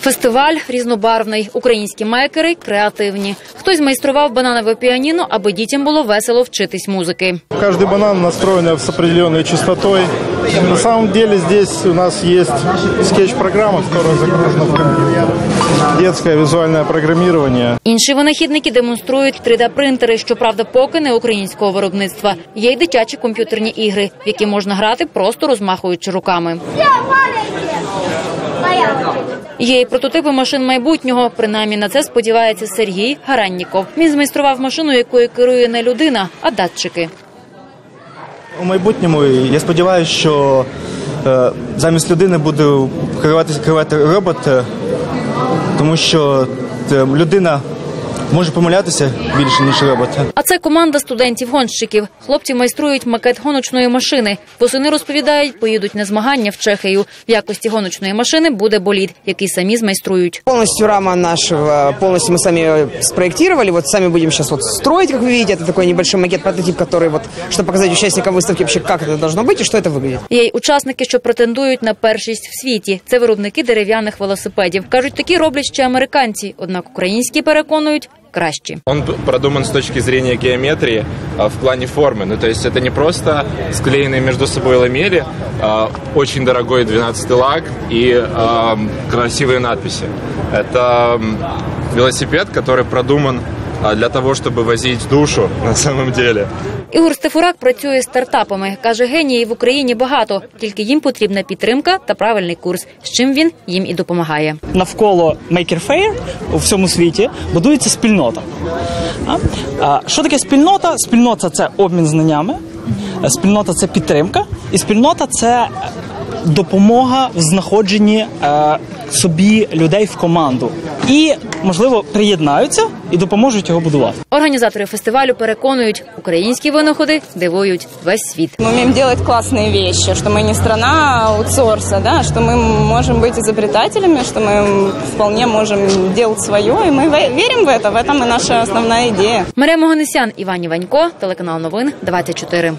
Фестиваль різнобарвний. Українські мейкери креативні. Хтось змайстрував бананове піаніно, аби дітям було весело вчитись музики. Каждый банан настроен с определенной частотой. На самом деле здесь у нас есть скетч-программа, которая загружена в компьютер. Детское визуальное программирование. Інші винахідники демонструють 3D-принтери, щоправда, поки не українського виробництва. Є й дитячі комп'ютерні ігри, в які можна грати просто розмахуючи руками. Є і прототипи машин майбутнього. Принаймні на це сподівається Сергій Гаранніков. Він змайстрував машину, якою керує не людина, а датчики. У майбутньому я сподіваюся, що е, замість людини буде керуватися керувати робот, е, тому що е, людина може помилятися більше, ніж робот. А це команда студентів-гонщиків. Хлопці майструють макет гоночної машини. Восени розповідають, поїдуть на змагання в Чехію. В якості гоночної машини буде болід, який самі змайструють. Полностью рама нашего, полностью мы сами ее спроектировали. Вот сами будем сейчас вот строить, как вы видите. Это такой небольшой макет, прототип, который вот, чтобы показать участникам выставки вообще, как это должно быть и что это выглядит. Є й учасники, що претендують на першість в світі. Це виробники дерев'яних велосипедів. кажуть, такі роблять ще американці. Однак українські переконують Кращі. Он продуман с точки зрения геометрии а, в плане формы. Ну, то есть это не просто склеенные между собой ламели, а, очень дорогой 12 лак и а, красивые надписи. Это велосипед, который продуман для того, чтобы возить душу на самом деле. Ігор Стефурак працює з стартапами. каже, генії в Україні багато, тільки їм потрібна підтримка та правильний курс. З чим він їм і допомагає. навколо Maker Fair у всьому світі будується спільнота. Що таке спільнота? Спільнота це обмін знаннями, спільнота це підтримка, і спільнота це допомога в знаходженні е, собі людей в команду. І, можливо, приєднаються і допоможуть його будувати. Організатори фестивалю переконують, українські винаходи дивують весь світ. Мы умеем делать классные вещи, что мы не страна аутсорса, да, что мы можем быть изобретателями, что мы вполне можем делать свое, и мы ве- верим в это, в этом и наша основная идея. Марія Моганесян, Іван Іванько, телеканал Новин 24.